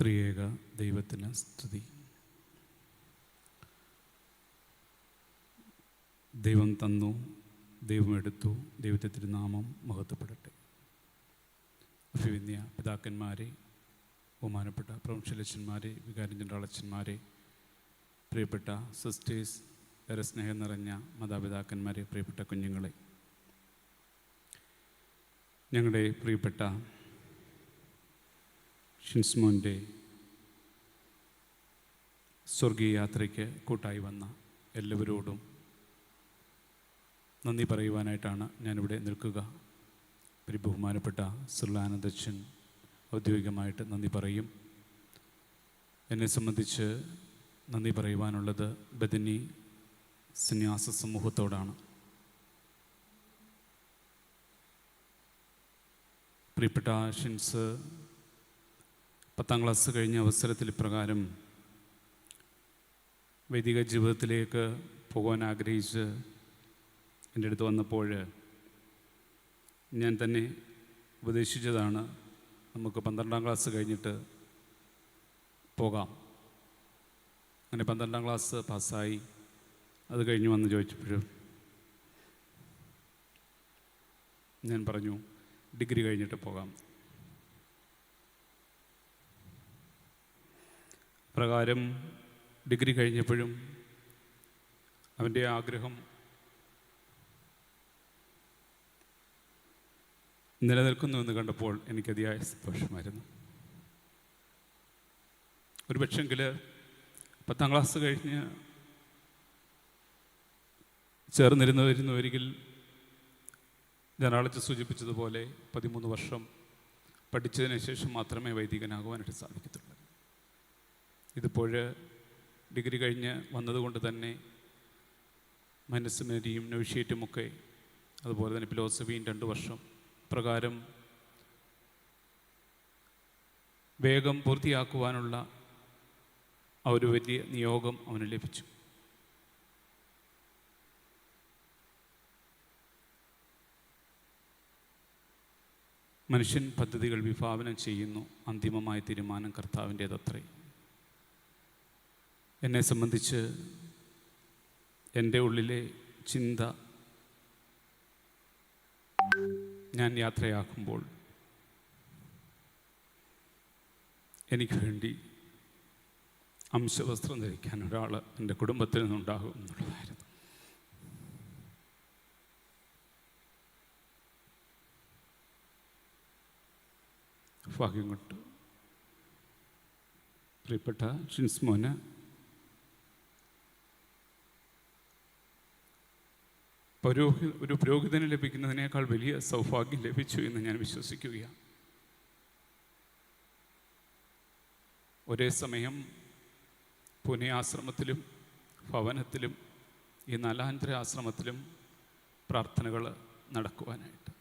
ത്രിയേക ദൈവത്തിന് സ്തുതി. ദൈവം തന്നു ദൈവം എടുത്തു ദൈവത്തെ തിരുനാമം മഹത്വപ്പെടട്ടെ. അഭിവിന്യ പിതാക്കന്മാരെ ബഹുമാനപ്പെട്ട പ്രമുഖലച്ചന്മാരെ വികാരം ജനറലച്ചന്മാരെ പ്രിയപ്പെട്ട സിസ്റ്റേഴ്സ് ഏറെ സ്നേഹം നിറഞ്ഞ മാതാപിതാക്കന്മാരെ പ്രിയപ്പെട്ട കുഞ്ഞുങ്ങളെ. ഞങ്ങളുടെ പ്രിയപ്പെട്ട ഷിൻസ്മോന്റെ സ്വർഗീയ യാത്രയ്ക്ക് കൂട്ടായി വന്ന എല്ലാവരോടും നന്ദി പറയുവാനായിട്ടാണ് ഞാനിവിടെ നിൽക്കുക. ഒരു ബഹുമാനപ്പെട്ട സുർലാനന്ദച്ചൻ ഔദ്യോഗികമായിട്ട് നന്ദി പറയും. എന്നെ സംബന്ധിച്ച് നന്ദി പറയുവാനുള്ളത് ബദനി സന്യാസ സമൂഹത്തോടാണ്. പ്രിയപ്പെട്ട ഷിൻസ് പത്താം ക്ലാസ് കഴിഞ്ഞ അവസരത്തിൽ ഇപ്രകാരം വൈദിക ജീവിതത്തിലേക്ക് പോകാൻ ആഗ്രഹിച്ച് എന്റെ അടുത്ത് വന്നപ്പോൾ ഞാൻ തന്നെ ഉപദേശിച്ചതാണ് നമുക്ക് പന്ത്രണ്ടാം ക്ലാസ് കഴിഞ്ഞിട്ട് പോകാം. അങ്ങനെ പന്ത്രണ്ടാം ക്ലാസ് പാസ്സായി. അത് കഴിഞ്ഞ് വന്ന് ചോദിച്ചപ്പോഴും ഞാൻ പറഞ്ഞു ഡിഗ്രി കഴിഞ്ഞിട്ട് പോകാം. പ്രകാരം ഡിഗ്രി കഴിഞ്ഞപ്പോഴും അവന്റെ ആഗ്രഹം നിലനിൽക്കുന്നു എന്ന് കണ്ടപ്പോൾ എനിക്കതിയായ സന്തോഷമായിരുന്നു. ഒരു പക്ഷെങ്കിൽ പത്താം ക്ലാസ് കഴിഞ്ഞ് ചേർന്നിരുന്നവരുന്നവരികിൽ ജനാളിച്ച് സൂചിപ്പിച്ചതുപോലെ പതിമൂന്ന് വർഷം പഠിച്ചതിന് ശേഷം മാത്രമേ വൈദികനാകുവാനായിട്ട് സാധിക്കത്തുള്ളൂ. ഇതിപ്പോൾ ഡിഗ്രി കഴിഞ്ഞ് വന്നതുകൊണ്ട് തന്നെ മനസ്സിനരിയും നൗഷ്യേറ്റുമൊക്കെ അതുപോലെ തന്നെ ഫിലോസഫിയും രണ്ട് വർഷം പ്രകാരം വേഗം പൂർത്തിയാക്കുവാനുള്ള ആ ഒരു വലിയ നിയോഗം അവന് ലഭിച്ചു. മനുഷ്യൻ പദ്ധതികൾ വിഭാവനം ചെയ്യുന്നു. അന്തിമമായ തീരുമാനം കർത്താവിന്റേതത്രേ. എന്നെ സംബന്ധിച്ച് എന്റെ ഉള്ളിലെ ചിന്ത ഞാൻ യാത്രയാക്കുമ്പോൾ എനിക്ക് വേണ്ടി അംശവസ്ത്രം ധരിക്കാൻ ഒരാൾ എന്റെ കുടുംബത്തിൽ നിന്നുണ്ടാകും എന്നുള്ളതായിരുന്നു. ഭാഗ്യം കൊണ്ട് പ്രിയപ്പെട്ട ഷിൻസ്മോന് പൗരോഹി ഒരു പുരോഹിതന് ലഭിക്കുന്നതിനേക്കാൾ വലിയ സൗഭാഗ്യം ലഭിച്ചു എന്ന് ഞാൻ വിശ്വസിക്കുകയാണ്. ഒരേ സമയം പുനെ ആശ്രമത്തിലും ഭവനത്തിലും ഈ നാലാന്തര ആശ്രമത്തിലും പ്രാർത്ഥനകൾ നടക്കുവാനായിട്ട്.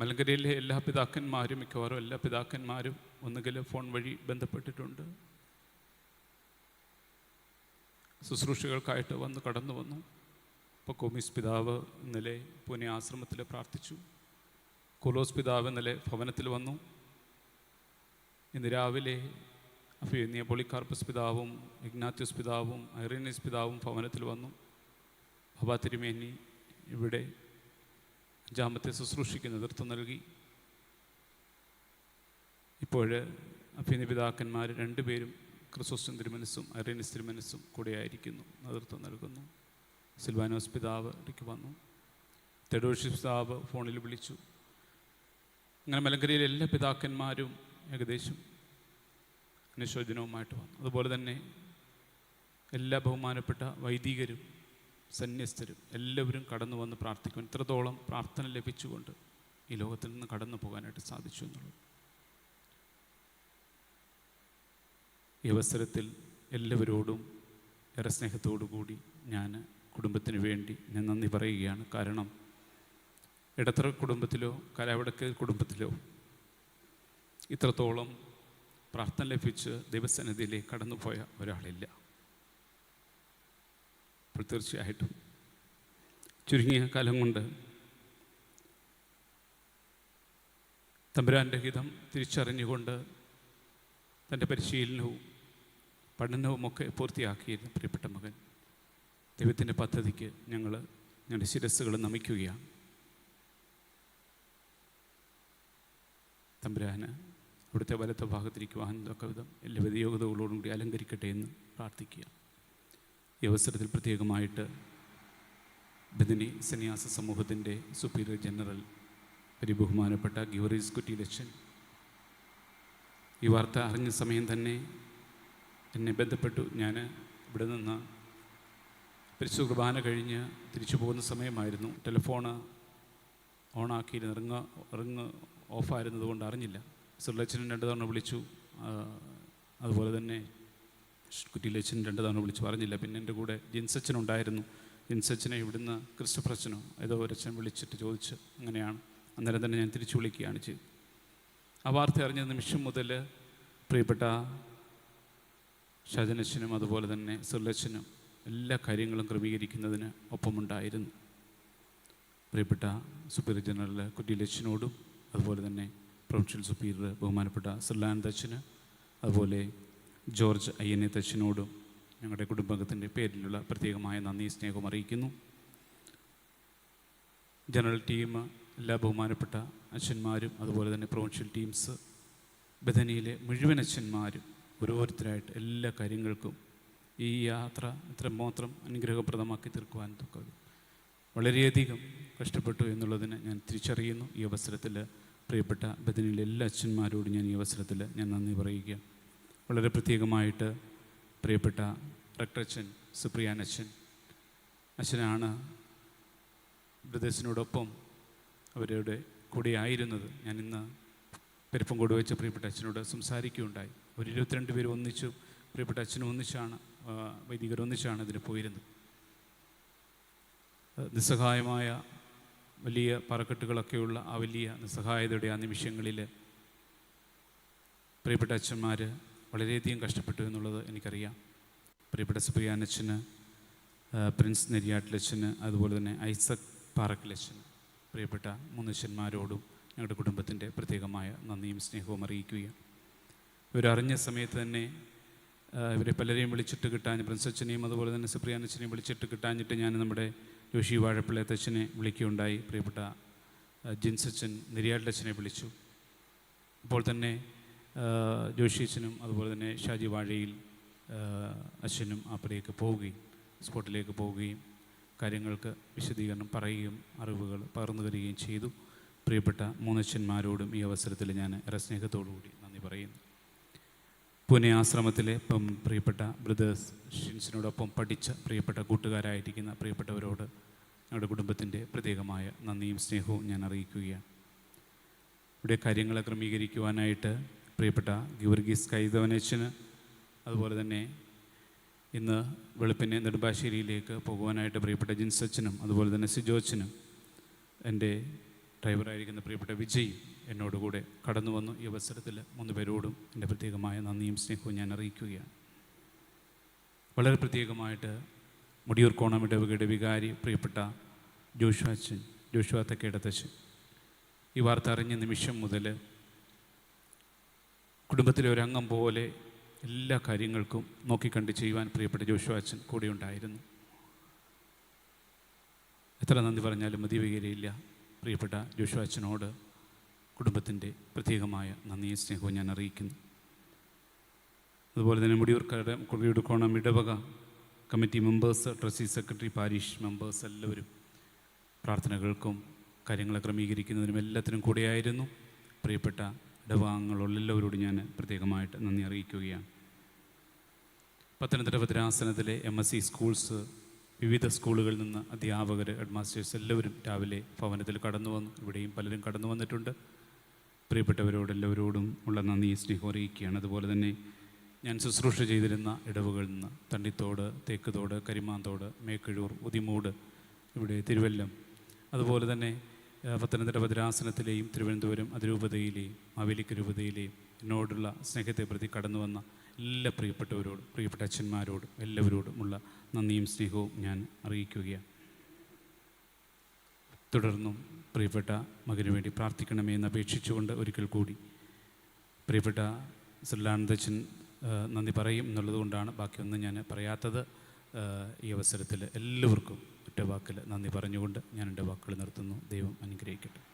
മലങ്കരയിലെ എല്ലാ പിതാക്കന്മാരും മിക്കവാറും എല്ലാ പിതാക്കന്മാരും ഒന്നുകിൽ ഫോൺ വഴി ബന്ധപ്പെട്ടിട്ടുണ്ട്. ശുശ്രൂഷകൾക്കായിട്ട് വന്ന് കടന്നു വന്നു. ഇപ്പോൾ കൊമീസ് പിതാവ് ഇന്നലെ പൂനെ ആശ്രമത്തിൽ പ്രാർത്ഥിച്ചു. കൊലോസ് പിതാവ് ഇന്നലെ ഭവനത്തിൽ വന്നു. ഇന്ന് രാവിലെ അഭിയുന്നിയ പൊളിക്കാർപ്പസ് പിതാവും ഇഗ്നാത്യോസ് പിതാവും ഐറിനിസ് പിതാവും ഭവനത്തിൽ വന്നു. ഭബാ തിരുമേനി ഇവിടെ അഞ്ചാമത്തെ ശുശ്രൂഷയ്ക്ക് നേതൃത്വം നൽകി. ഇപ്പോൾ അഭിനയ പിതാക്കന്മാർ രണ്ടുപേരും ക്രിസോസ്റ്റൻ തിരുമനസ്സും ഐറീനസ് തിരുമനസ്സും കൂടെയായിരിക്കുന്നു നേതൃത്വം നൽകുന്നു. സിൽവാനോസ് പിതാവ് ഇടയ്ക്ക് വന്നു. തെഡോഷി പിതാവ് ഫോണിൽ വിളിച്ചു. അങ്ങനെ മലങ്കരയിലെ എല്ലാ പിതാക്കന്മാരും ഏകദേശം അനുശോചനവുമായിട്ട് വന്നു. അതുപോലെ തന്നെ എല്ലാ ബഹുമാനപ്പെട്ട വൈദികരും സന്യസ്തരും എല്ലാവരും കടന്നു വന്ന് പ്രാർത്ഥിക്കും ഇത്രത്തോളം പ്രാർത്ഥന ലഭിച്ചുകൊണ്ട് ഈ ലോകത്തിൽ നിന്ന് കടന്നു പോകാനായിട്ട് സാധിച്ചു എന്നുള്ളത്. ഈ അവസരത്തിൽ എല്ലാവരോടും ഏറെ സ്നേഹത്തോടു കൂടി ഞാൻ കുടുംബത്തിന് വേണ്ടി ഞാൻ നന്ദി പറയുകയാണ്. കാരണം ഇടത്തറ കുടുംബത്തിലോ കലാവിടക്കൽ കുടുംബത്തിലോ ഇത്രത്തോളം പ്രാർത്ഥന ലഭിച്ച് ദൈവസന്നിധിയിലേക്ക് കടന്നുപോയ ഒരാളില്ല. അപ്പോൾ തീർച്ചയായിട്ടും ചുരുങ്ങിയ കാലം കൊണ്ട് തമ്പുരാന്റെ ഹിതം തിരിച്ചറിഞ്ഞുകൊണ്ട് തന്റെ പരിശീലനവും പഠനവുമൊക്കെ പൂർത്തിയാക്കിയിരുന്ന പ്രിയപ്പെട്ട മകൻ ദൈവത്തിന്റെ പദ്ധതിക്ക് ഞങ്ങൾ ഞങ്ങളുടെ ശിരസ്സുകൾ നമിക്കുകയാണ്. തമ്പുരാന് അവിടുത്തെ വലത്തെ ഭാഗത്തിരിക്കുവാൻ തൊക്കെ വിധം എല്ലാ വിധയോഗതകളോടും കൂടി അലങ്കരിക്കട്ടെ എന്ന് പ്രാർത്ഥിക്കുക. ഈ അവസരത്തിൽ പ്രത്യേകമായിട്ട് ബദിനി സന്യാസ സമൂഹത്തിന്റെ സുപ്പീരിയർ ജനറൽ പരിബഹുമാനപ്പെട്ട ഗിവറീസ് കുറ്റിലച്ചൻ ഈ വാർത്ത അറിഞ്ഞ സമയം തന്നെ എന്നെ ബന്ധപ്പെട്ടു. ഞാൻ ഇവിടെ നിന്ന് പരിശുദ്ധ കുർബാന കഴിഞ്ഞ് തിരിച്ചു പോകുന്ന സമയമായിരുന്നു. ടെലിഫോണ് ഓണാക്കിയിരുന്നു. റിങ് റിങ് ഓഫായിരുന്നത് കൊണ്ട് അറിഞ്ഞില്ല. സുർലച്ചനും രണ്ട് തവണ വിളിച്ചു. അതുപോലെ തന്നെ കുറ്റിയിലച്ചൻ രണ്ട് തവണ വിളിച്ചു. പറഞ്ഞില്ല. പിന്നെ എന്റെ കൂടെ ജിൻസച്ചൻ ഉണ്ടായിരുന്നു. ജിൻസച്ചനെ ഇവിടുന്ന് ക്രിസ്റ്റഫറച്ചനോ ഏതോ ഒരച്ഛൻ വിളിച്ചിട്ട് ചോദിച്ച് അങ്ങനെയാണ്. അന്നേരം തന്നെ ഞാൻ തിരിച്ചു വിളിക്കുകയാണ് ചെയ്തത്. ആ വാർത്ത അറിഞ്ഞ നിമിഷം മുതൽ പ്രിയപ്പെട്ട ഷജനച്ചനും അതുപോലെ തന്നെ സുർലച്ചനും എല്ലാ കാര്യങ്ങളും ക്രമീകരിക്കുന്നതിന് ഒപ്പമുണ്ടായിരുന്നു. പ്രിയപ്പെട്ട സുപ്പീരിയർ ജനറൽ കുറ്റിയിലച്ചനോടും അതുപോലെ തന്നെ പ്രൊവിൻഷ്യൽ സുപ്പീരിയർ ബഹുമാനപ്പെട്ട സുല്ലാനന്ദ അച്ഛന് അതുപോലെ ജോർജ് അയ്യനെ തച്ചനോടും ഞങ്ങളുടെ കുടുംബത്തിന്റെ പേരിലുള്ള പ്രത്യേകമായ നന്ദി സ്നേഹം അറിയിക്കുന്നു. ജനറൽ ടീം എല്ലാ ബഹുമാനപ്പെട്ട അച്ഛന്മാരും അതുപോലെ തന്നെ പ്രൊവിൻഷ്യൽ ടീംസ് ബഥനിയിലെ മുഴുവൻ അച്ഛന്മാരും ഓരോരുത്തരായിട്ട് എല്ലാ കാര്യങ്ങൾക്കും ഈ യാത്ര ഇത്രമാത്രം അനുഗ്രഹപ്രദമാക്കി തീർക്കുവാൻ തക്കത് വളരെയധികം കഷ്ടപ്പെട്ടു എന്നുള്ളതിന് ഞാൻ തിരിച്ചറിയുന്നു. ഈ അവസരത്തിൽ പ്രിയപ്പെട്ട ബദനിലെ എല്ലാ അച്ഛന്മാരോടും ഞാൻ ഈ അവസരത്തിൽ ഞാൻ നന്ദി പറയുക വളരെ പ്രത്യേകമായിട്ട് പ്രിയപ്പെട്ട റക്ടച്ചൻ സുപ്രിയാൻ അച്ഛൻ അച്ഛനാണ് ബ്രദേഴ്സിനോടൊപ്പം അവരുടെ കൂടെ ആയിരുന്നത്. ഞാൻ ഇന്ന് പെരുപ്പം വെച്ച പ്രിയപ്പെട്ട അച്ഛനോട് സംസാരിക്കുകയുണ്ടായി. ഒരു ഇരുപത്തിരണ്ട് പേര് ഒന്നിച്ചു പ്രിയപ്പെട്ട അച്ഛനും ഒന്നിച്ചാണ് ഒന്നിച്ചാണ് ഇതിന് പോയിരുന്നത്. നിസ്സഹായമായ വലിയ പറക്കെട്ടുകളൊക്കെയുള്ള ആ വലിയ നിസ്സഹായതയുടെ ആ നിമിഷങ്ങളിൽ പ്രിയപ്പെട്ട അച്ഛന്മാർ വളരെയധികം കഷ്ടപ്പെട്ടു എന്നുള്ളത് എനിക്കറിയാം. പ്രിയപ്പെട്ട സുപ്രിയാനച്ഛന് പ്രിൻസ് നെരിയാട്ടിലച്ഛന് അതുപോലെ തന്നെ ഐസക് പാറക്കിലച്ഛന് പ്രിയപ്പെട്ട മൂന്നച്ഛന്മാരോടും ഞങ്ങളുടെ കുടുംബത്തിന്റെ പ്രത്യേകമായ നന്ദിയും സ്നേഹവും അറിയിക്കുകയാണ്. ഇവരറിഞ്ഞ സമയത്ത് തന്നെ ഇവരെ പലരെയും വിളിച്ചിട്ട് കിട്ടാൻ പ്രിൻസച്ചനെയും അതുപോലെ തന്നെ സുപ്രിയാനച്ഛനെയും വിളിച്ചിട്ട് കിട്ടാഞ്ഞിട്ട് ഞാൻ നമ്മുടെ ജോഷി വാഴപ്പിള്ളത്തച്ഛനെ വിളിക്കുകയുണ്ടായി. പ്രിയപ്പെട്ട ജിൻസച്ചൻ നിര്യാട്ടച്ചനെ വിളിച്ചു. അപ്പോൾ തന്നെ ആ, ജോഷി അച്ഛനും അതുപോലെ തന്നെ ഷാജി വാഴയിൽ അച്ഛനും അപ്പുറേക്ക് പോവുകയും സ്പോട്ടിലേക്ക് പോവുകയും കാര്യങ്ങൾക്ക് വിശദീകരണം പറയുകയും അറിവുകൾ പകർന്നു തരികയും ചെയ്തു. പ്രിയപ്പെട്ട മൂന്നച്ഛന്മാരോടും ഈ അവസരത്തിൽ ഞാൻ ഏറെ സ്നേഹത്തോടു കൂടി നന്ദി പറയുന്നു. പൂനെ ആശ്രമത്തിലെ ഇപ്പം പ്രിയപ്പെട്ട ബ്രദേഴ്സ് ഷിൻസിനോടൊപ്പം പഠിച്ച പ്രിയപ്പെട്ട കൂട്ടുകാരായിരിക്കുന്ന പ്രിയപ്പെട്ടവരോട് ഞങ്ങളുടെ കുടുംബത്തിന്റെ പ്രത്യേകമായ നന്ദിയും സ്നേഹവും ഞാൻ അറിയിക്കുകയാണ്. ഇവിടെ കാര്യങ്ങളെ ക്രമീകരിക്കുവാനായിട്ട് പ്രിയപ്പെട്ട ഗിവർഗീസ് കൈതവനേച്ചന് അതുപോലെ തന്നെ ഇന്ന് വെളുപ്പിനെ നെടുമ്പാശ്ശേരിയിലേക്ക് പോകുവാനായിട്ട് പ്രിയപ്പെട്ട ജിൻസച്ചനും അതുപോലെ തന്നെ സിജോച്ചനും എന്റെ ഡ്രൈവറായിരിക്കുന്ന പ്രിയപ്പെട്ട വിജയ് എന്നോടുകൂടെ കടന്നു വന്നു ഈ അവസരത്തിൽ മൂന്ന് പേരോടും എന്റെ പ്രത്യേകമായ നന്ദിയും സ്നേഹവും ഞാൻ അറിയിക്കുകയാണ്. വളരെ പ്രത്യേകമായിട്ട് മുടിയൂർ കോണം ഇടവകയുടെ വികാരി പ്രിയപ്പെട്ട ജോഷു അച്ഛൻ ജോഷു തക്കേടത്തച്ഛൻ. ഈ വാർത്ത അറിഞ്ഞ നിമിഷം മുതൽ കുടുംബത്തിലെ ഒരംഗം പോലെ എല്ലാ കാര്യങ്ങൾക്കും നോക്കിക്കണ്ട് ചെയ്യുവാൻ പ്രിയപ്പെട്ട ജോഷു അച്ഛൻ കൂടെയുണ്ടായിരുന്നു. എത്ര നന്ദി പറഞ്ഞാലും മതി പ്രിയപ്പെട്ട ജോഷു അച്ഛനോട് കുടുംബത്തിന്റെ പ്രത്യേകമായ നന്ദിയും സ്നേഹവും ഞാൻ അറിയിക്കുന്നു. അതുപോലെ തന്നെ മുടിയൂർക്കാരുടെ കുടിയെടുക്കോണം ഇടവക committee members trustee secretary parish members എല്ലാവരും പ്രാർത്ഥനകൾക്കും കാര്യങ്ങളെ ക്രമീകരിക്കുന്നതിനും എല്ലാത്തിനും കൂടെയായിരുന്നു. പ്രിയപ്പെട്ട ഇടവകങ്ങളുള്ള എല്ലാവരോടും ഞാൻ പ്രത്യേകമായിട്ട് നന്ദി അറിയിക്കുകയാണ്. പത്തനംതിട്ട ഭദ്രാസനത്തിലെ എം എസ് സി സ്കൂൾസ് വിവിധ സ്കൂളുകളിൽ നിന്ന് അധ്യാപകർ ഹെഡ്മാസ്റ്റേഴ്സ് എല്ലാവരും രാവിലെ ഭവനത്തിൽ കടന്നു വന്നു. ഇവിടെയും പലരും കടന്നു വന്നിട്ടുണ്ട്. പ്രിയപ്പെട്ടവരോട് എല്ലാവരോടും ഉള്ള നന്ദി സ്നേഹം അറിയിക്കുകയാണ്. അതുപോലെ തന്നെ ഞാൻ ശുശ്രൂഷ ചെയ്തിരുന്ന ഇടവുകളിൽ നിന്ന് തണ്ടിത്തോട് തേക്കുതോട് കരിമാന്തോട് മേക്കഴൂർ ഉതിമൂട് ഇവിടെ തിരുവല്ലം. അതുപോലെ തന്നെ പത്തനംതിട്ട ഭദ്രാസനത്തിലെയും തിരുവനന്തപുരം അതിരൂപതയിലെയും മാവേലിക്ക രൂപതയിലെയും എന്നോടുള്ള സ്നേഹത്തെ പ്രതി കടന്നു വന്ന എല്ലാ പ്രിയപ്പെട്ടവരോടും പ്രിയപ്പെട്ട അച്ഛന്മാരോടും എല്ലാവരോടുമുള്ള നന്ദിയും സ്നേഹവും ഞാൻ അറിയിക്കുകയാണ്. തുടർന്നും പ്രിയപ്പെട്ട മകന് വേണ്ടി പ്രാർത്ഥിക്കണമേ എന്ന് അപേക്ഷിച്ചുകൊണ്ട് ഒരിക്കൽ കൂടി പ്രിയപ്പെട്ട ശ്രീലാനന്ദച്ചൻ നന്ദി പറയും എന്നുള്ളതുകൊണ്ടാണ് ബാക്കിയൊന്നും ഞാൻ പറയാത്തത്. ഈ അവസരത്തിൽ എല്ലാവർക്കും ഒറ്റ വാക്കിൽ നന്ദി പറഞ്ഞുകൊണ്ട് ഞാൻ എന്റെ വാക്കുകൾ നിർത്തുന്നു. ദൈവം അനുഗ്രഹിക്കട്ടെ.